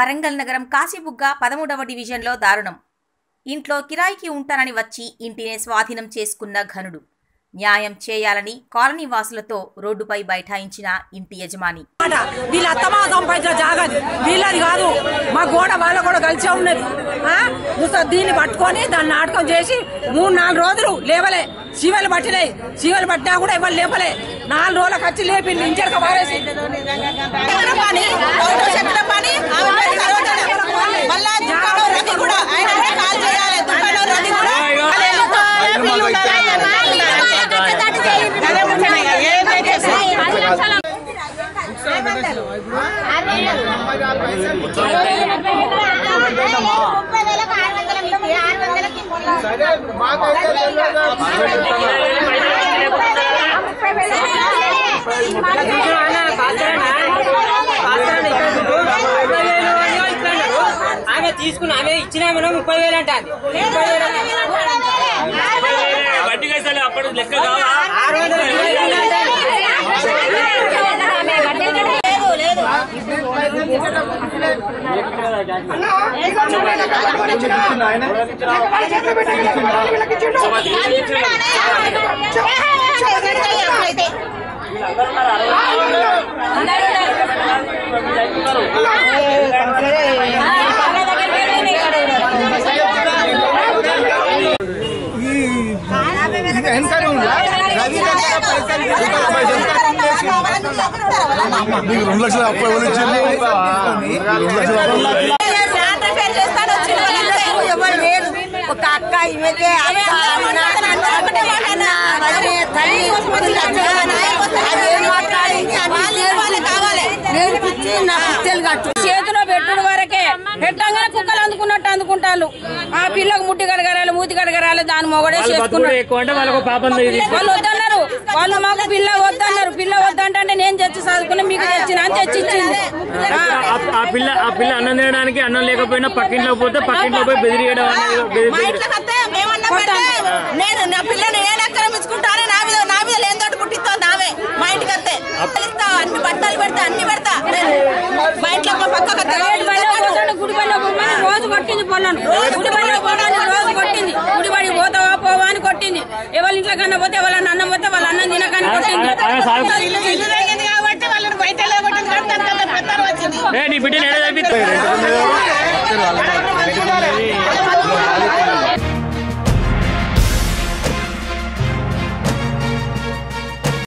వరంగల్ నగరం కాశీబుగ్గ పదమూడవ డివిజన్లో దారుణం. ఇంట్లో కిరాయికి ఉంటానని వచ్చి ఇంటినే స్వాధీనం చేసుకున్న ఘనుడు. న్యాయం చేయాలని కాలనీ వాసులతో రోడ్డుపై బైఠాయించిన ఇంటి యజమాని. వీళ్ళ అత్తమా సంపాదించిన జాగాది. వీళ్ళది కాదు మా గోడ వాళ్ళ కూడా కలిసే ఉన్నది. దీన్ని పట్టుకొని దాన్ని నాటకం చేసి మూడు నాలుగు రోజులు లేవలే. శివలు పట్టినాయి. శివలు పట్టినా కూడా ఇవ్వాలి లేపలే. నాలుగు రోజులకు వచ్చి లేపి ఇంచడక పారేసి. ముప్పై వేలకు ఆరు వందలకి ఆమె తీసుకున్న ఆమె ముప్పై వేలు ముప్పై వేలు వడ్డీ అప్పుడు లెక్క కావా ఈ వందల ఇరవై వేలు అంటాంది. అయితే రెండు లక్షల అప్పు ఎవరు ఇచ్చింది రెండు లక్షల ఒక అక్క ఇవకే చేతిలో పెట్టుడు వరకే. పెట్టంగానే కుక్కలు అందుకున్నట్టు అందుకుంటారు ఆ పిల్లకు ముట్టి కడగరాలి మూతి కడగరాలి దాని మొగడే తగిలి వాళ్ళు వద్దన్నారు. వాళ్ళు మాకు పిల్ల వద్దన్నారు. వద్దంటే నేను తెచ్చి చదువుకుని మీకు తెచ్చిన అని తెచ్చి ఇచ్చింది ఆ, పిల్ల ఆ పిల్ల అన్నం తినడానికి అన్నం లేకపోయినా పక్కింట్లో పోతే పక్కింట్లో పోయి బెదిరియడం నేను నా పిల్లని ఏ లెక్కన మెచ్చుకుంటానే నా మీద నా మీద లేని తోటి పుట్టిస్తుంది ఆమె మా ఇంటికి వస్తే అన్ని బట్టలు పెడతా అన్ని పెడతా. నేను మా ఇంట్లో గుడి పోమని రోజు కొట్టింది పొలను గుడి పోవడానికి రోజు కొట్టింది. గుడి బడికి పోతావా పోవా అని కొట్టింది ఎవరి ఇంట్లో కన్నా పోతే వాళ్ళ అన్నం పోతే వాళ్ళ అన్నం తినకని కొట్టింది